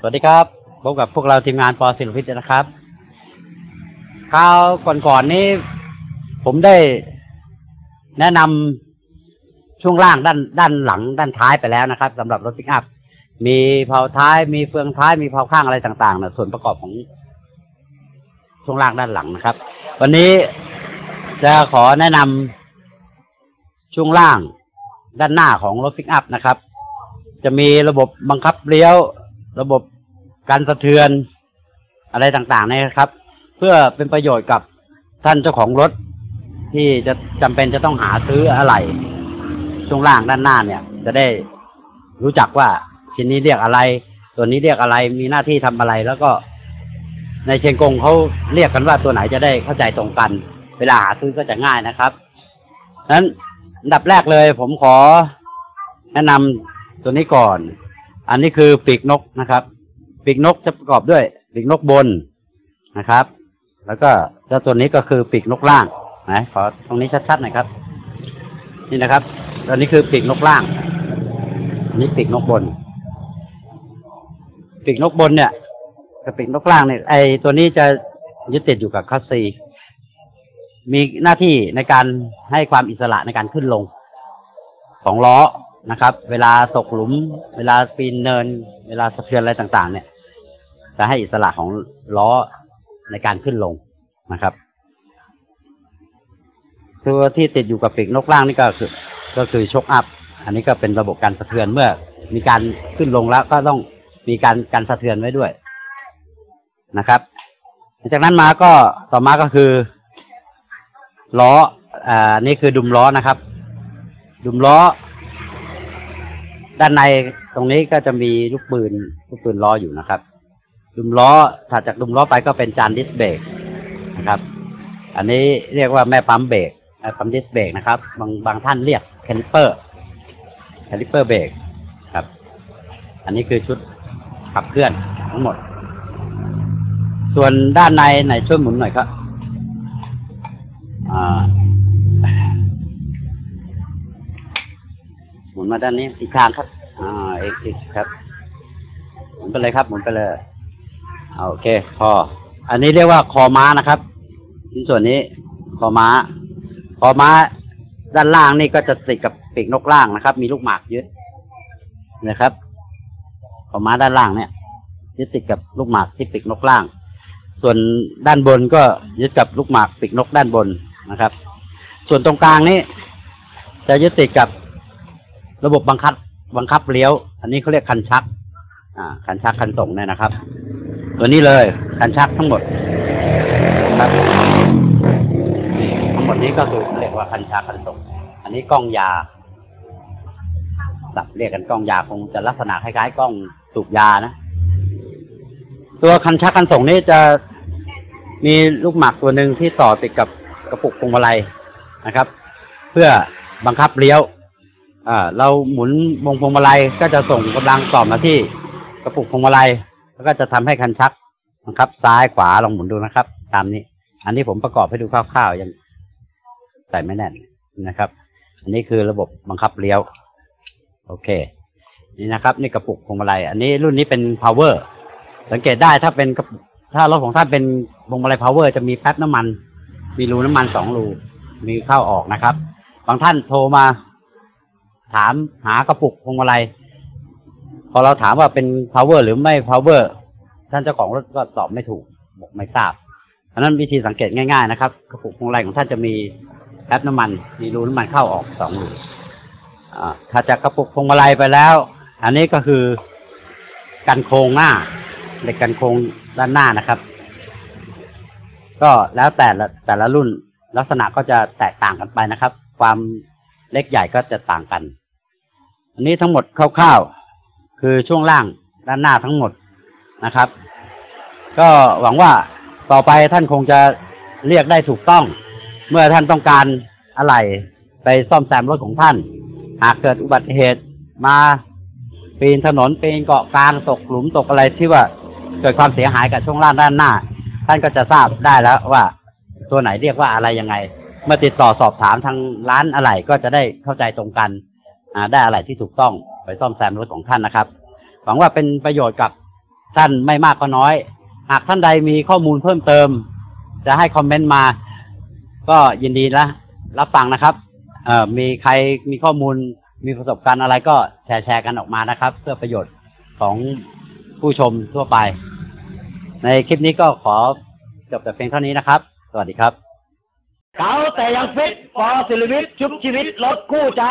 สวัสดีครับพบกับพวกเราทีมงานปอศิลปิศนะครับคราวก่อนๆนี้ ผมได้แนะนำช่วงล่างด้านด้านหลังด้านท้ายไปแล้วนะครับสำหรับรถปิกอัพ มีเผาท้าย มีเฟืองท้าย มีเผาข้างอะไรต่างๆนะส่วนประกอบของช่วงล่างด้านหลังนะครับ วันนี้จะขอแนะนำช่วงล่างด้านหน้าของรถปิกอัพนะครับ จะมีระบบบังคับเลี้ยว ระบบการสะเทือนอะไรต่างๆนะครับ เพื่อเป็นประโยชน์กับท่านเจ้าของรถ ที่จะจำเป็นจะต้องหาซื้ออะไรช่วงล่างด้านหน้าเนี่ย จะได้รู้จักว่าชิ้นนี้เรียกอะไร ตัวนี้เรียกอะไรมีหน้าที่ทำอะไร แล้วก็ในเชียงกงเขาเรียกกันว่าตัวไหนจะได้เข้าใจตรงกัน เวลาหาซื้อก็จะง่ายนะครับนั้นอันดับแรกเลย ผมขอแนะนำตัวนี้ก่อน อันนี้คือปีกนกนะครับ ปีกนกจะประกอบด้วยปีกนกบนนะครับ แล้วก็เจ้าตัวนี้ก็คือปีกนกล่างนะขอตรงนี้ชัดๆหน่อยครับ นี่นะครับตัวนี้คือปีกนกล่าง อันนี้ปีกนกบน ปีกนกบนเนี่ยกับปีกนกล่างเนี่ยไอตัวนี้จะยึดติดอยู่กับคัสซีมีหน้าที่ในการให้ความอิสระในการขึ้นลงของล้อ นะครับ เวลาตกหลุม เวลาปีนเนิน เวลาสะเทือนอะไรต่างๆ เนี่ยจะให้อิสระของล้อในการขึ้นลงนะครับ ตัวที่ติดอยู่กับปีกนกล่างนี่ก็คือก็คือชกอัพ อันนี้ก็เป็นระบบการสะเทือนเมื่อ มีการขึ้นลงแล้วก็ต้องมีการการสะเทือนไว้ด้วยนะครับจากนั้นมาก็ต่อมาก็คือล้อ อ่า นี่คือดุมล้อนะครับ ดุมล้อ ด้านในตรงนี้ก็จะมีลูกปืนลูกปืนล้ออยู่นะครับดุมล้อถัดจากดุมล้อไปก็เป็นจานดิสเบรกนะครับ อันนี้เรียกว่าแม่ปั๊มเบรกแม่ปั๊มดิสเบรกนะครับ บางบางท่านเรียกแคลิปเปอร์แคลิปเปอร์เบรกครับ อันนี้คือชุดขับเคลื่อนทั้งหมด ส่วนด้านในไหนช่วยหมุนหน่อยครับอ่า มุนมาด้านนี้อีกทางครับอ่าเอีกอีกครับหมุนไปเลยครับ หมุนไปเลยโอเคพออันนี้เรียกว่าคอม้านะครับชิ้นส่วนนี้คอม้าคอม้า ด้านล่างนี่ก็จะติดกับปีกนกล่างนะครับ มีลูกหมากยึดนะครับคอม้าด้านล่างเนี่ยยึดติดกับลูกหมากที่ปีกนกล่าง ส่วนด้านบนก็ยึดกับลูกหมากปีกนกด้านบนนะครับ ส่วนตรงกลางนี้จะยึดติดกับ ระบบบังคับ บังคับเลี้ยว อันนี้เขาเรียกคันชัก อ่า คันชักคันส่งเนี่ยนะครับ ตัวนี้เลยคันชักทั้งหมดนะครับทั้งหมดนี้ก็คือเรียกว่าคันชักคันส่ง อันนี้กล้องยาสับเรียกกันกล้องยาคงจะลักษณะคล้ายๆกล้องสูบยานะ ตัวคันชักคันส่งนี้จะมีลูกหมากตัวหนึ่งที่ต่อติดกับกระปุกพวงมาลัยนะครับ เพื่อบังคับเลี้ยว อ่าเราหมุนวงพวงมาลัยก็จะส่งกำลังต่อมาที่กระปุกพวงมาลัยแล้วก็จะทำให้คันชักบังคับ ซ้ายขวาลองหมุนดูนะครับ ตามนี้ อันนี้ผมประกอบให้ดูคร่าวๆยังใส่ไม่แน่นนะครับ อันนี้คือระบบบังคับเลี้ยว โอเค นี่นะครับ นี่กระปุกพวงมาลัยอันนี้รุ่นนี้เป็น power สังเกตได้ถ้าเป็นถ้ารถของท่านเป็นพวงมาลัย power จะมีแป๊บน้ำมัน มีรูน้ำมันสองรูมีเข้าออกนะครับ บางท่านโทรมา ถามหากระปุกพวงมาลัยพอเราถามว่าเป็น power หรือไม่ power ท่านเจ้าของรถก็ตอบไม่ถูกบอกไม่ทราบเพราะนั้นวิธีสังเกตง่ายๆนะครับ กระปุกพวงมาลัยของท่านจะมีแอปน้ำมัน มีรูน้ำมันเข้าออกสองรูถ้าจากกระปุกพวงมาลัยไปแล้ว อันนี้ก็คือกันโครงหน้าเหล็กกันโครงด้านหน้านะครับ ก็แล้วแต่ละแต่ละรุ่นลักษณะก็จะแตกต่างกันไปนะครับ ความ เล็กใหญ่ก็จะต่างกัน อันนี้ทั้งหมดคร่าวๆคือช่วงล่างด้านหน้าทั้งหมดนะครับ ก็หวังว่าต่อไปท่านคงจะเรียกได้ถูกต้อง เมื่อท่านต้องการอะไรไปซ่อมแซมรถของท่าน หากเกิดอุบัติเหตุมาปีนถนนปีนเกาะกลางตกหลุมตกอะไรที่ว่าเกิดความเสียหายกับช่วงล่างด้านหน้า ท่านก็จะทราบได้แล้วว่า ตัวไหนเรียกว่าอะไรยังไง เมื่อติดต่อสอบถามทางร้านอะไหล่ก็จะได้เข้าใจตรงกันได้อะไรที่ถูกต้องไปซ่อมแซมรถของท่านนะครับ หวังว่าเป็นประโยชน์กับท่านไม่มากก็น้อย หากท่านใดมีข้อมูลเพิ่มเติม จะให้คอมเมนต์มา ก็ยินดีนะรับฟังนะครับมีใครมีข้อมูลมีประสบการณ์อะไรก็แชร์แชร์กันออกมานะครับ เพื่อประโยชน์ของผู้ชมทั่วไป ในคลิปนี้ก็ขอจบแต่เพียงเท่านี้นะครับ สวัสดีครับ เขาแต่ยังฟิตปอสิริวิทย์ชุบชีวิตรถคู่ใจ